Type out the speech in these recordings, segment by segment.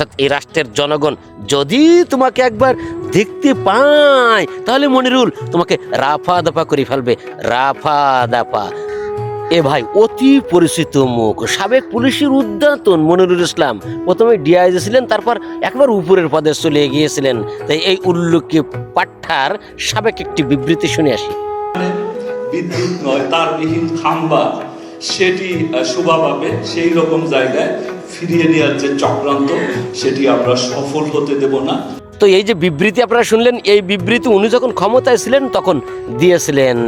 অর্থাৎ এই রাষ্ট্রের জনগণ যদি তোমাকে একবার দেখতে পায়, তাহলে মনিরুল তোমাকে রাফা দাফা করে ফেলবে, রাফা দাফা। এ ভাই, অতি পরিচিত মুখ, সাবেক পুলিশের উদ্যাতন মনিরুল ইসলাম। প্রথমে ডিআইজি ছিলেন, তারপর একবার উপরের পদে চলে গিয়েছিলেন। তাই এই উল্লেখ্য পাঠার সাবেক একটি বিবৃতি শুনে আসি। বিদ্যুৎ নয়, তারবিহীন খাম্বা। সেটি শোভা পাবে সেই রকম জায়গায়। ফিরিয়ে নেওয়ার যে চক্রান্ত, সেটি আমরা সফল হতে দেব না। তো এই যে বিবৃতি আপনারা শুনলেন, এই বিবৃতি উনি যখন ক্ষমতায় ছিলেন, তখন দিয়েছিলেন।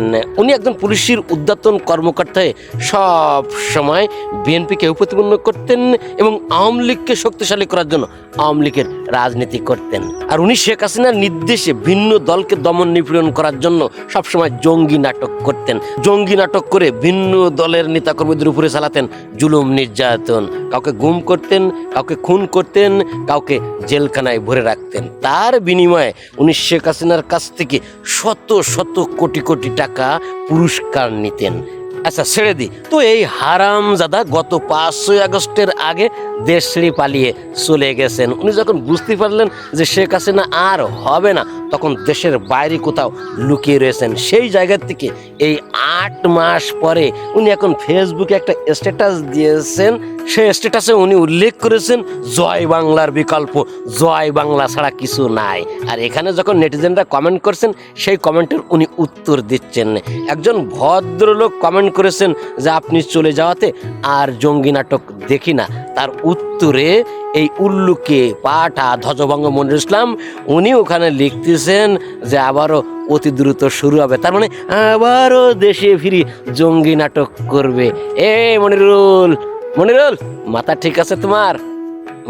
উনি একজন পুলিশের উদ্যাতন কর্মকর্তায় সব সময় বিএনপিকে প্রতিপন্ন করতেন এবং আওয়ামী লীগকে শক্তিশালী করার জন্য আওয়ামী লীগের রাজনীতি করতেন। আর উনি শেখ হাসিনার নির্দেশে ভিন্ন দলকে দমন নিপীড়ন করার জন্য সবসময় জঙ্গি নাটক করতেন। জঙ্গি নাটক করে ভিন্ন দলের নেতাকর্মীদের উপরে চালাতেন। জুলুম, নির্যাতন, কাউকে গুম করতেন, কাউকে খুন করতেন, কাউকে জেলখানায় ভরে রাখতেন। তার বিনিময়ে উনি শেখ হাসিনার কাছ থেকে শত শত কোটি কোটি টাকা পুরস্কার নিতেন। আচ্ছা ছেড়ে দিই তো এই হারাম জাদা গত পাঁচই আগস্টের আগে দেশ ছেড়ে পালিয়ে চলে গেছেন। উনি যখন বুঝতে পারলেন যে শেখ হাসিনা আর হবে না, তখন দেশের বাইরে কোথাও লুকিয়ে রয়েছেন। সেই জায়গার থেকে এই আট মাস পরে উনি এখন ফেসবুকে একটা স্ট্যাটাস দিয়েছেন। সেই স্ট্যাটাসে উনি উল্লেখ করেছেন, জয় বাংলার বিকল্প, জয় বাংলা ছাড়া কিছু নাই। আর এখানে যখন নেটিজেনরা কমেন্ট করছেন, সেই কমেন্টের উনি উত্তর দিচ্ছেন। একজন ভদ্রলোক কমেন্ট করেছেন যে আপনি চলে যাওয়াতে আর জঙ্গি নাটক দেখি না। তার উত্তরে এই উল্লুকে পাঠা ধ্বজভঙ্গ মনির ইসলাম, উনি ওখানে লিখতেছেন যে আবারও অতি দ্রুত শুরু হবে। তার মানে আবারও দেশে ফিরি জঙ্গি নাটক করবে। এ মনিরুল মনিরুল, মাথা ঠিক আছে তোমার?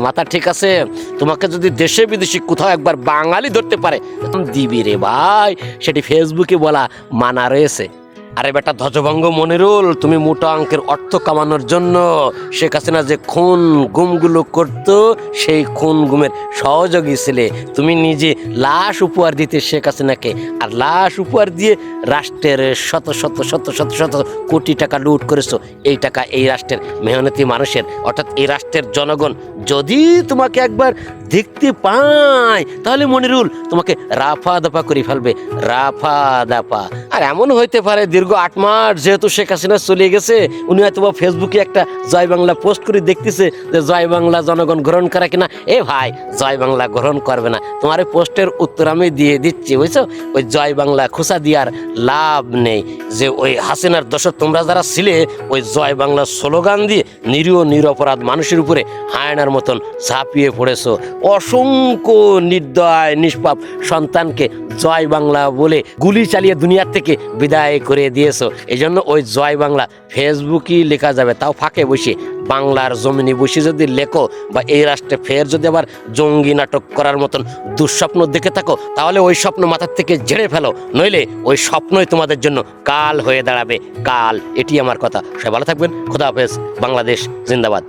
মাথা ঠিক আছে? তোমাকে যদি দেশে বিদেশে কোথাও একবার বাঙালি ধরতে পারে দিবি রে ভাই। সেটি ফেসবুকে বলা মানা রয়েছে। আরে বেটা ধ্বজভঙ্গ মনিরুল তুমি মোটা অঙ্কের অর্থ কামানোর জন্য শেখ হাসিনা যে খুন গুমগুলো করত, সেই খুন গুমের সহযোগী ছিলে। তুমি নিজে লাশ উপহার দিতে শেখ হাসিনাকে, আর লাশ উপহার দিয়ে রাষ্ট্রের শত শত শত শত শত কোটি টাকা লুট করেছ। এই টাকা এই রাষ্ট্রের মেহনতি মানুষের, অর্থাৎ এই রাষ্ট্রের জনগণ যদি তোমাকে একবার দেখতে পায়, তাহলে মনিরুল তোমাকে রাফা দাফা করে ফেলবে। রাফা দাফা আর এমন হইতে পারে, দীর্ঘ আট মাস যেহেতু শেখ হাসিনা চলে গেছে, উনি হয়তো বা ফেসবুকে একটা জয় বাংলা পোস্ট করে দেখতেছে যে জয় বাংলা জনগণ গ্রহণ করে কিনা। এ ভাই, জয় বাংলা গ্রহণ করবে না। তোমার পোস্টের উত্তর আমি দিয়ে দিচ্ছি, বুঝছ? ওই জয় বাংলা খোসা দেওয়ার লাভ নেই। যে ওই হাসিনার দশক তোমরা যারা ছিলে, ওই জয় বাংলা স্লোগান দিয়ে নিরীহ, নিরপরাধ মানুষের উপরে হায়নার মতন ঝাঁপিয়ে পড়েছো। অসংখ্য নির্দয়, নিষ্পাপ সন্তানকে জয় বাংলা বলে গুলি চালিয়ে দুনিয়ার থেকে বিদায় করে দিয়েছ। এই জন্য ওই জয় বাংলা ফেসবুকই লেখা যাবে। তাও ফাঁকে বসে। বাংলার জমিনে বসে যদি লেখো বা এই রাষ্ট্রে ফের যদি আবার জঙ্গি নাটক করার মতন দুঃস্বপ্ন দেখে থাকো, তাহলে ওই স্বপ্ন মাথার থেকে ঝেড়ে ফেলো। নইলে ওই স্বপ্নই তোমাদের জন্য কাল হয়ে দাঁড়াবে। কাল, এটি আমার কথা। সবাই ভালো থাকবেন। খোদা হাফেজ। বাংলাদেশ জিন্দাবাদ।